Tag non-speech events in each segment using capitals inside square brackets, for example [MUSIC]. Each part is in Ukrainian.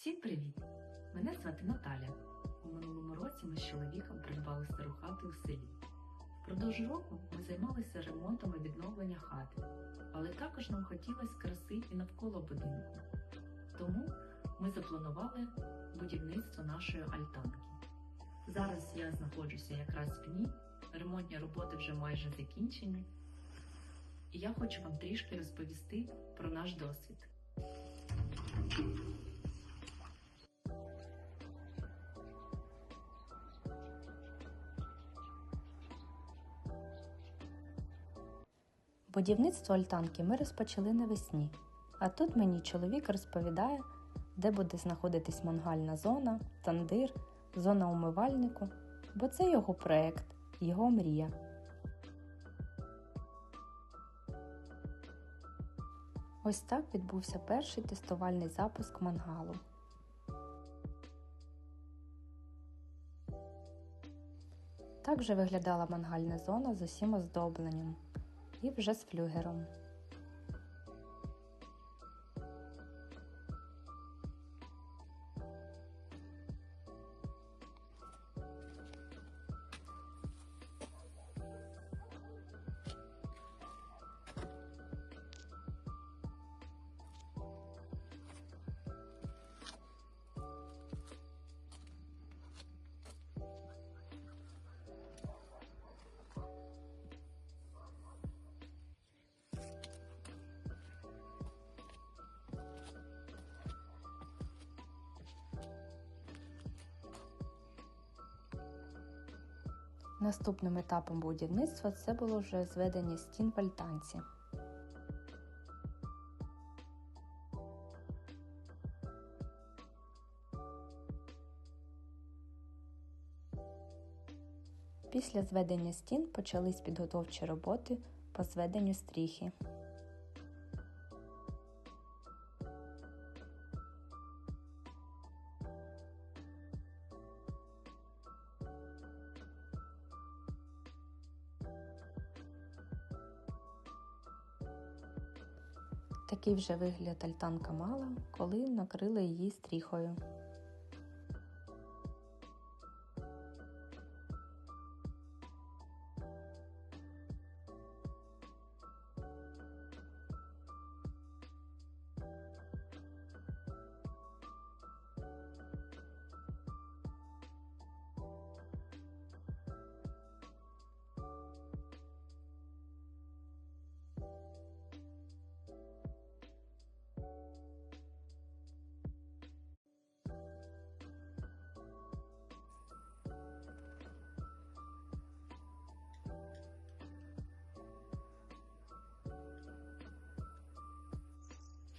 Всім привіт! Мене звати Наталя. У минулому році ми з чоловіком придбали стару хату у селі. Впродовж року ми займалися ремонтом і відновленням хати, але також нам хотілося краси і навколо будинку. Тому ми запланували будівництво нашої альтанки. Зараз я знаходжуся якраз в ній, ремонтні роботи вже майже закінчені, і я хочу вам трішки розповісти про наш досвід. Будівництво альтанки ми розпочали навесні, а тут мені чоловік розповідає, де буде знаходитись мангальна зона, тандир, зона умивальнику, бо це його проект, його мрія. Ось так відбувся перший тестувальний запуск мангалу. Так вже виглядала мангальна зона з усім оздобленням і вже з флюгером. Наступним етапом будівництва це було вже зведення стін в альтанці. Після зведення стін почались підготовчі роботи по зведенню стріхи. Такий вже вигляд альтанка мала, коли накрили її стріхою.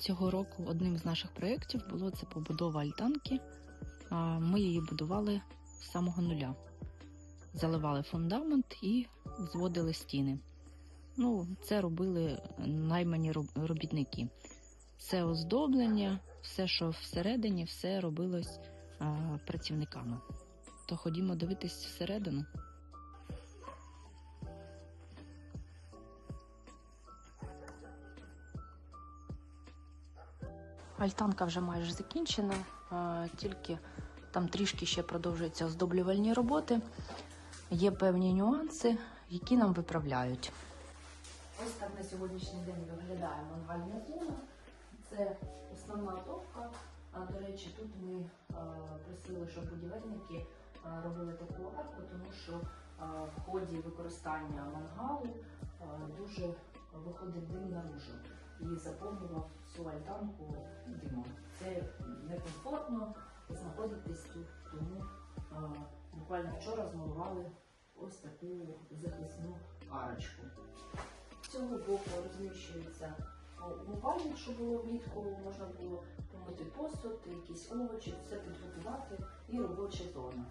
Цього року одним з наших проєктів було це побудова альтанки. Ми її будували з самого нуля. Заливали фундамент і зводили стіни. Ну, це робили наймані робітники. Все оздоблення, все, що всередині, все робилось працівниками. То ходімо дивитись всередину. Альтанка вже майже закінчена, тільки там трішки ще продовжуються оздоблювальні роботи. Є певні нюанси, які нам виправляють. Ось так на сьогоднішній день виглядає мангальна зона. Це основна топка. До речі, тут ми просили, щоб будівельники робили таку арку, тому що в ході використання мангалу дуже виходить дим наружу і заповнював всю альтанку димом. Це некомфортно знаходитись тут, тому е, буквально вчора змалювали ось таку захисну арочку. З цього боку розміщується умивальник, щоб було влітку, можна було помити посуд, якісь овочі, все підготувати і робоча зона.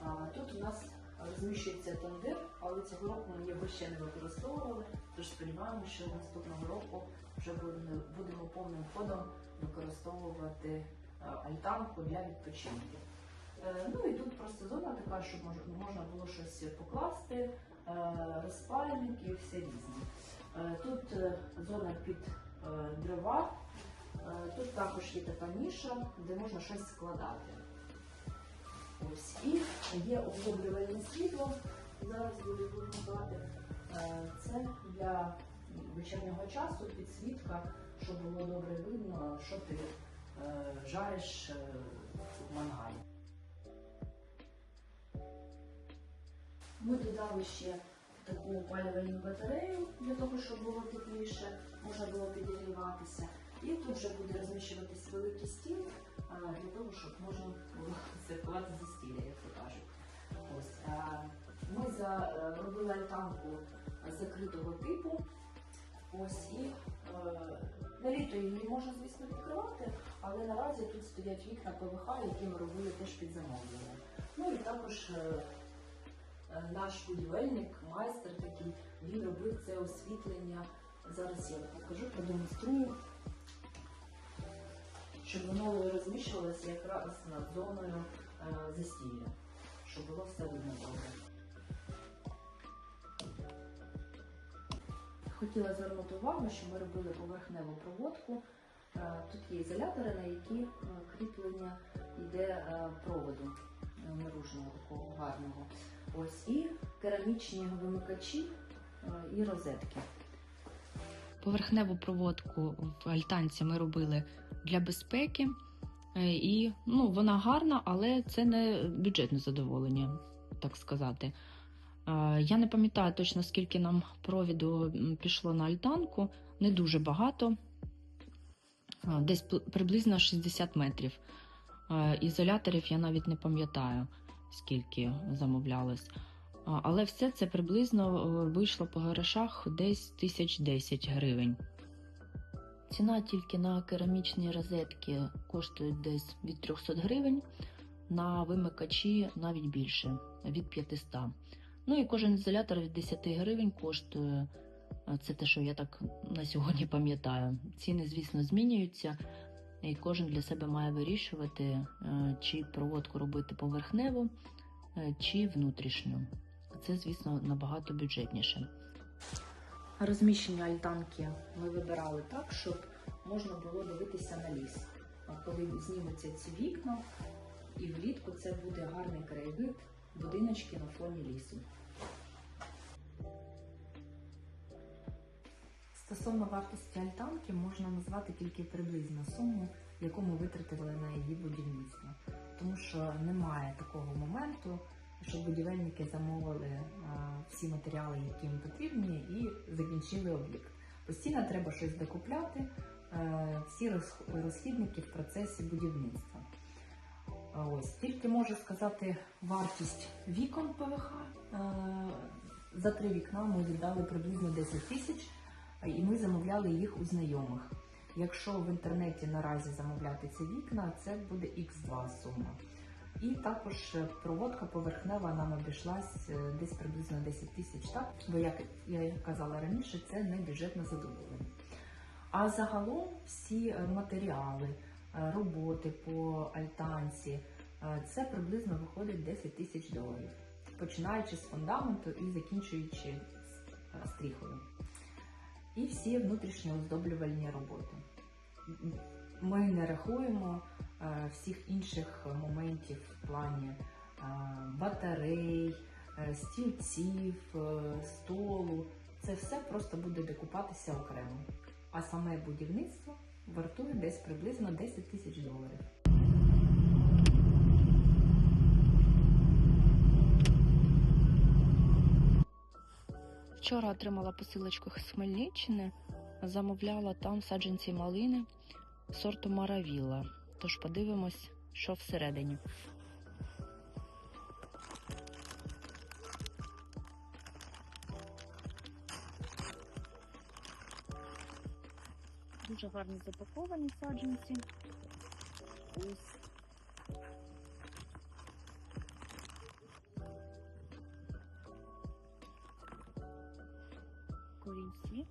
А, Тут у нас розміщується тандир, але цього року ми його ще не використовували, тож сподіваємося, що наступного року вже будемо, повним ходом використовувати е, альтанку для відпочинку. Е, Ну і тут просто зона така, щоб можна було щось покласти, е, розпальники, все різне. Тут зона під дрова, Тут також є така ніша, де можна щось складати. Ось. І є оздоблювальне світло. Зараз буду вимикати. Е, Це для вечірнього часу підсвітка, щоб було добре видно, що ти е, жариш е, в мангалі. Ми додали ще таку опалювальну батарею для того, щоб було тепліше, можна було підігріватися. І тут вже буде розміщуватись великий стіл для того, щоб можна було [LAUGHS] святкувати застілля, як то кажуть. Ось ми зробили альтанку закритого типу. Ось і е, на літо її можна, звісно, відкривати, але наразі тут стоять вікна ПВХ, які ми робили теж під замовлення. Ну і також е, е, наш будівельник, майстер такий, він робив це освітлення. Зараз я покажу, продемонструю, щоб воно розміщувалося якраз над зоною е, застілля, щоб було все видно добре. Хотіла звернути увагу, що ми робили поверхневу проводку. Е, Тут є ізолятори, на які е, кріплення йде проводу наружного такого гарного. Ось і керамічні вимикачі і розетки. Поверхневу проводку в альтанці ми робили для безпеки. Е, І ну, вона гарна, але це не бюджетне задоволення, так сказати. Е, Я не пам'ятаю точно, скільки нам провіду пішло на альтанку. Не дуже багато, Е, десь приблизно 60 метрів. Ізоляторів я навіть не пам'ятаю, скільки замовлялось. Але все це приблизно е, вийшло по грошах десь 1010 гривень. Ціна тільки на керамічні розетки коштує десь від 300 гривень, на вимикачі навіть більше від 500. Ну і кожен ізолятор від 10 гривень коштує. Це те, що я так на сьогодні пам'ятаю. Ціни, звісно, змінюються, і кожен для себе має вирішувати, е, чи проводку робити поверхневу, е, чи внутрішню. Це, звісно, набагато бюджетніше. Розміщення альтанки ми вибирали так, щоб можна було дивитися на ліс. Коли знімуться ці вікна, і влітку це буде гарний краєвид, будиночки на фоні лісу. Стосовно вартості альтанки можна назвати тільки приблизну суму, яку ми витратили на її будівництво. Тому що немає такого моменту, що будівельники замовили всі матеріали, які їм потрібні, і закінчили об'єкт. Постійно треба щось докупляти, е, всі розх- розхідники в процесі будівництва. Ось тільки можу сказати вартість вікон ПВХ. Е, За три вікна ми віддали приблизно 10 тисяч, і ми замовляли їх у знайомих. Якщо в інтернеті наразі замовляти ці вікна, це буде X2 сума. І також е, проводка поверхнева нам обійшлась е, десь приблизно 10 тисяч, так? Бо як я казала раніше, це не бюджетне задоволення. А загалом всі матеріали, е, роботи по альтанці, це приблизно виходить 10 тисяч доларів, починаючи з фундаменту і закінчуючи стріхою. І всі внутрішні оздоблювальні роботи. Ми не рахуємо всіх інших моментів в плані е, батарей, е, стільців, е, столу. Це все просто буде докупатися окремо. А саме будівництво вартує десь приблизно 10 тисяч доларів. Вчора отримала посилочку з Хмельниччини, замовляла там саджанці малини сорту Маравіла. Тож подивимось, що всередині. Дуже гарно запаковані саджанці. Корінці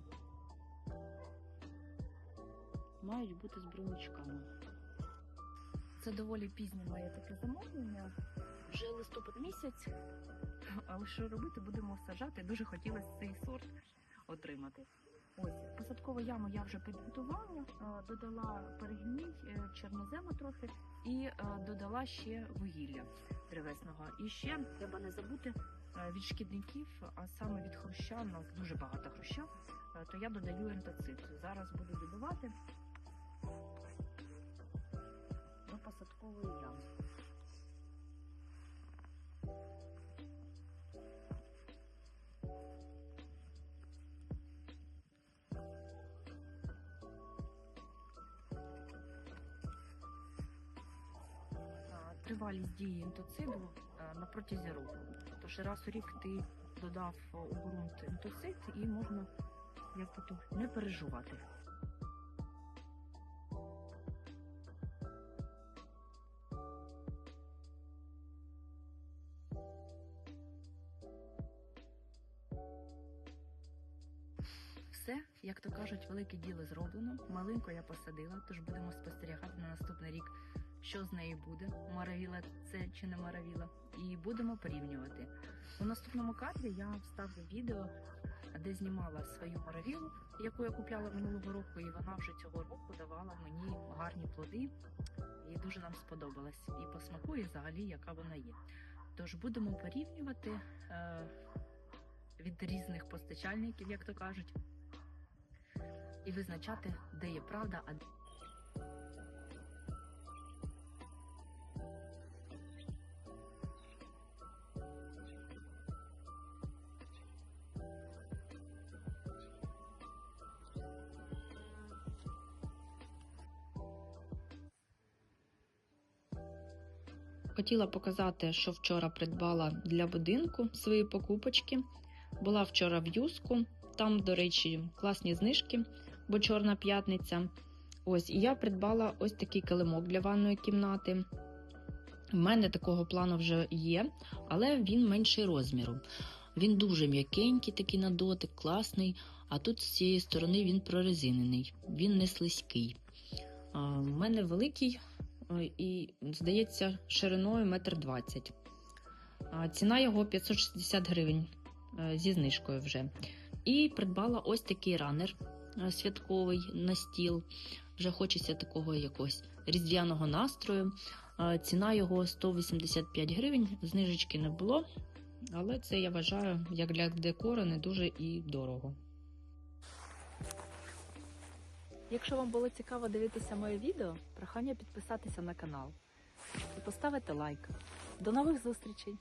мають бути з бруничками. Це доволі пізнє моє таке замовлення. Вже листопад місяць, але що робити, будемо сажати. Дуже хотілося цей сорт отримати. Ось посадкову яму я вже підготувала, е, додала перегній, е, чорнозему трохи і е, додала ще вугілля древесного. І ще треба не забути від шкідників, а саме від хруща, у нас дуже багато хруща, то я додаю ентоцит. Зараз буду додавати до посадкової Тривалість дії ентоциду е, на протязі року. Тож раз у рік ти додав у ґрунт ентоцид і можна як то не переживати. Все, як то кажуть, велике діло зроблено. Малинку я посадила, тож будемо спостерігати на наступний рік, що з нею буде, маравіла це чи не маравіла, і будемо порівнювати. У наступному кадрі я вставлю відео, де знімала свою маравілу, яку я купляла минулого року, і вона вже цього року давала мені гарні плоди. І дуже нам сподобалась. І по смаку, і взагалі, яка вона є. Тож будемо порівнювати е, від різних постачальників, як то кажуть, і визначати, де є правда, а де Хотіла показати, що вчора придбала для будинку свої покупочки. Була вчора в Юску, там, до речі, класні знижки, бо чорна п'ятниця. Ось, і я придбала ось такий килимок для ванної кімнати. У мене такого плану вже є, але він менший розміру. Він дуже м'якенький, такий на дотик, класний. А тут з цієї сторони він прорезинений, він не слизький. У мене великий і, здається, шириною метр двадцять. Ціна його 560 гривень е, зі знижкою вже. І придбала ось такий ранер святковий на стіл. Вже хочеться такого якогось різдвяного настрою. Ціна його 185 гривень, знижечки не було. Але це я вважаю, як для декору, не дуже і дорого. Якщо вам було цікаво дивитися моє відео, прохання підписатися на канал і поставити лайк. До нових зустрічей!